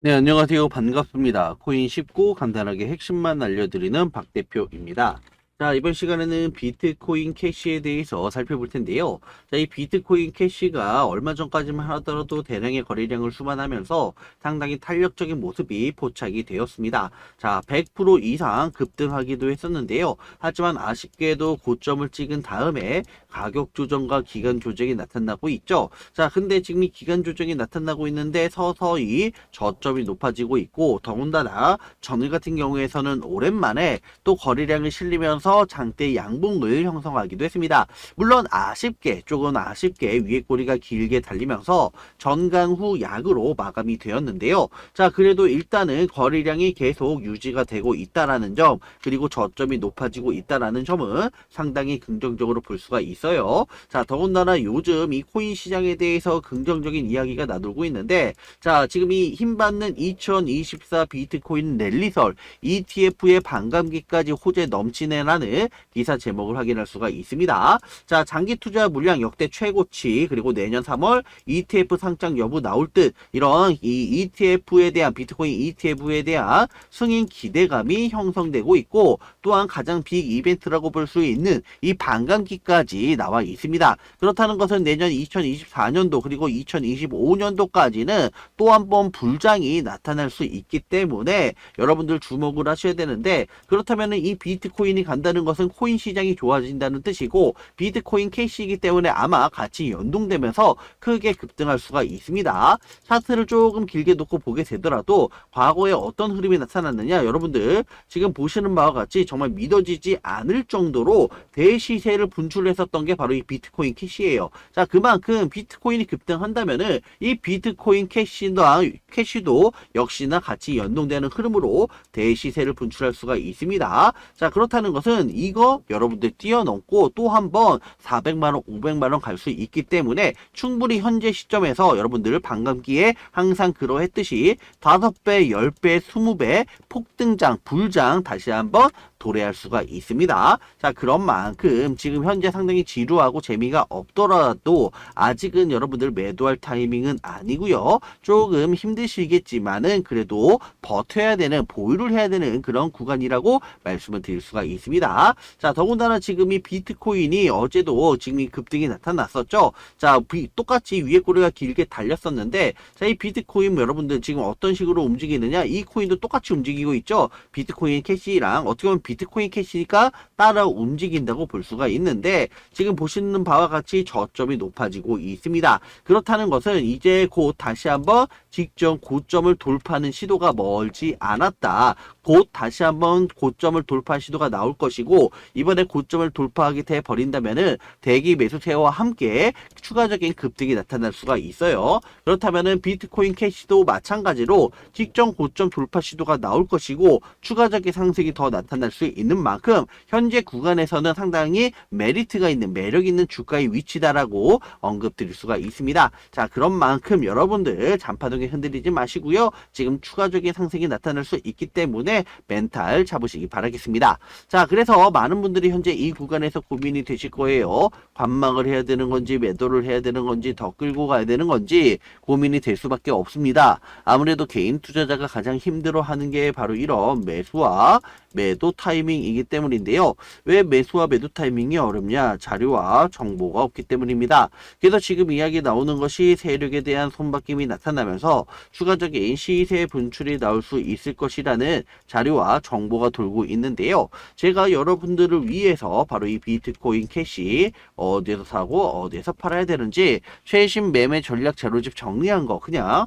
네, 안녕하세요. 반갑습니다. 코인 쉽고 간단하게 핵심만 알려드리는 박 대표입니다. 자, 이번 시간에는 비트코인 캐시에 대해서 살펴볼 텐데요. 자, 이 비트코인 캐시가 얼마 전까지만 하더라도 대량의 거래량을 수반하면서 상당히 탄력적인 모습이 포착이 되었습니다. 자, 100% 이상 급등하기도 했었는데요. 하지만 아쉽게도 고점을 찍은 다음에 가격 조정과 기간 조정이 나타나고 있죠. 자, 근데 지금 이 기간 조정이 나타나고 있는데 서서히 저점이 높아지고 있고 더군다나 전일 같은 경우에서는 오랜만에 또 거래량을 실리면서 장대 양봉을 형성하기도 했습니다. 물론 아쉽게 조금 아쉽게 위에 꼬리가 길게 달리면서 전강 후 약으로 마감이 되었는데요. 자, 그래도 일단은 거래량이 계속 유지가 되고 있다라는 점 그리고 저점이 높아지고 있다라는 점은 상당히 긍정적으로 볼 수가 있어요. 자, 더군다나 요즘 이 코인 시장에 대해서 긍정적인 이야기가 나돌고 있는데 자, 지금 이 힘받는 2024 비트코인 랠리설 ETF의 반감기까지 호재 넘치네라 는 기사 제목을 확인할 수가 있습니다. 자, 장기 투자 물량 역대 최고치 그리고 내년 3월 ETF 상장 여부 나올 듯 이런 이 ETF에 대한 비트코인 ETF에 대한 승인 기대감이 형성되고 있고 또한 가장 빅 이벤트라고 볼 수 있는 이 반감기까지 나와 있습니다. 그렇다는 것은 내년 2024년도 그리고 2025년도까지는 또 한 번 불장이 나타날 수 있기 때문에 여러분들 주목을 하셔야 되는데 그렇다면 이 비트코인이 간다 는 것은 코인 시장이 좋아진다는 뜻이고 비트코인 캐시이기 때문에 아마 같이 연동되면서 크게 급등할 수가 있습니다. 차트를 조금 길게 놓고 보게 되더라도 과거에 어떤 흐름이 나타났느냐 여러분들 지금 보시는 바와 같이 정말 믿어지지 않을 정도로 대시세를 분출했었던 게 바로 이 비트코인 캐시예요. 자 그만큼 비트코인이 급등한다면은 이 비트코인 캐시나 캐시도 역시나 같이 연동되는 흐름으로 대시세를 분출할 수가 있습니다. 자 그렇다는 것은 이거 여러분들 뛰어넘고 또 한번 400만원 500만원 갈 수 있기 때문에 충분히 현재 시점에서 여러분들 반감기에 항상 그러했듯이 5배 10배 20배 폭등장 불장 다시 한번 도래할 수가 있습니다. 자, 그런 만큼 지금 현재 상당히 지루하고 재미가 없더라도 아직은 여러분들 매도할 타이밍은 아니고요. 조금 힘드시겠지만은 그래도 버텨야 되는 보유를 해야 되는 그런 구간이라고 말씀을 드릴 수가 있습니다. 자, 더군다나 지금 이 비트코인이 어제도 지금 이 급등이 나타났었죠. 자, 비- 똑같이 위에 꼬리가 길게 달렸었는데 자, 이 비트코인 여러분들 지금 어떤 식으로 움직이느냐? 이 코인도 똑같이 움직이고 있죠. 비트코인 캐시랑 어떻게 보면 비트코인 캐시가 따라 움직인다고 볼 수가 있는데 지금 보시는 바와 같이 저점이 높아지고 있습니다. 그렇다는 것은 이제 곧 다시 한번 직전 고점을 돌파하는 시도가 멀지 않았다. 곧 다시 한번 고점을 돌파할 시도가 나올 것이고 이번에 고점을 돌파하게 돼 버린다면은 대기 매수세와 함께 추가적인 급등이 나타날 수가 있어요. 그렇다면은 비트코인 캐시도 마찬가지로 직전 고점 돌파 시도가 나올 것이고 추가적인 상승이 더 나타날 수 있는 만큼 현재 구간에서는 상당히 메리트가 있는 매력 있는 주가의 위치다라고 언급드릴 수가 있습니다. 자 그런 만큼 여러분들 잔파동에 흔들리지 마시고요. 지금 추가적인 상승이 나타날 수 있기 때문에 멘탈 잡으시기 바라겠습니다. 자 그래서 많은 분들이 현재 이 구간에서 고민이 되실 거예요. 관망을 해야 되는 건지 매도를 해야 되는 건지 더 끌고 가야 되는 건지 고민이 될 수밖에 없습니다. 아무래도 개인 투자자가 가장 힘들어하는 게 바로 이런 매수와 매도 타이밍이기 때문인데요. 왜 매수와 매도 타이밍이 어렵냐? 자료와 정보가 없기 때문입니다. 그래서 지금 이야기 나오는 것이 세력에 대한 손바뀜이 나타나면서 추가적인 시세 분출이 나올 수 있을 것이라는 자료와 정보가 돌고 있는데요. 제가 여러분들을 위해서 바로 이 비트코인 캐시 어디에서 사고 어디에서 팔아야 되는지 최신 매매 전략 자료집 정리한 거 그냥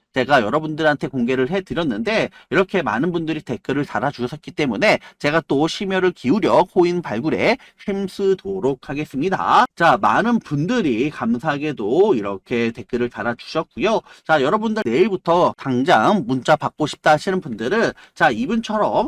제가 여러분들한테 공개를 해드렸는데 이렇게 많은 분들이 댓글을 달아주셨기 때문에 제가 또 심혈을 기울여 코인 발굴에 힘쓰도록 하겠습니다. 자, 많은 분들이 감사하게도 이렇게 댓글을 달아주셨고요. 자, 여러분들 내일부터 당장 문자 받고 싶다 하시는 분들은 자, 이분처럼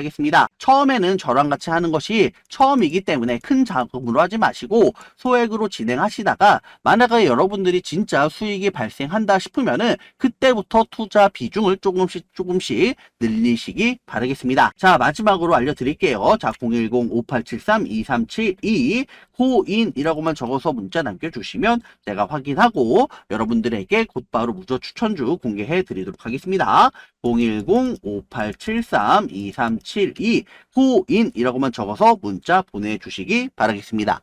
하겠습니다. 처음에는 저랑 같이 하는 것이 처음이기 때문에 큰 자금으로 하지 마시고 소액으로 진행하시다가 만약에 여러분들이 진짜 수익이 발생한다 싶으면은 그때부터 투자 비중을 조금씩 조금씩 늘리시기 바라겠습니다. 자 마지막으로 알려드릴게요. 자 010-5873-2372 코인이라고만 적어서 문자 남겨주시면 제가 확인하고 여러분들에게 곧바로 무조 추천주 공개해 드리도록 하겠습니다. 010-5873-2372 코인이라고만 적어서 문자 보내주시기 바라겠습니다.